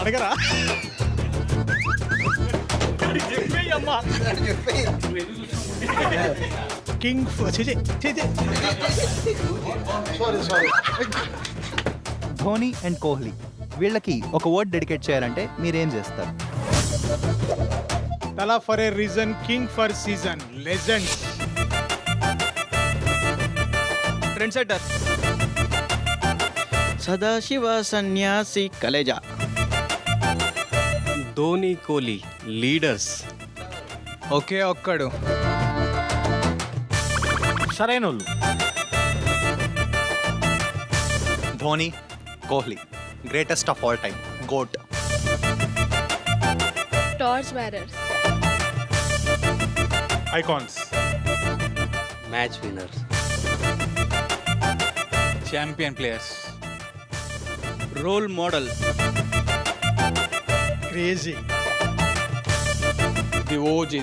అడగరా? King sorry sorry Dhoni and Kohli. వీళ్ళకి ఒక వర్డ్ డెడికేట్ చేయాలంటే మీరేం చేస్తారు? Thala for a reason king for season legends trend setter Sadashiva సన్యాసి కలేజా. ధోని కోహ్లీ లీడర్స్. ఒకే ఒక్కడు. సరైన Dhoni Kohli greatest of all time GOAT torch bearers icons match winners champion players role model crise. The world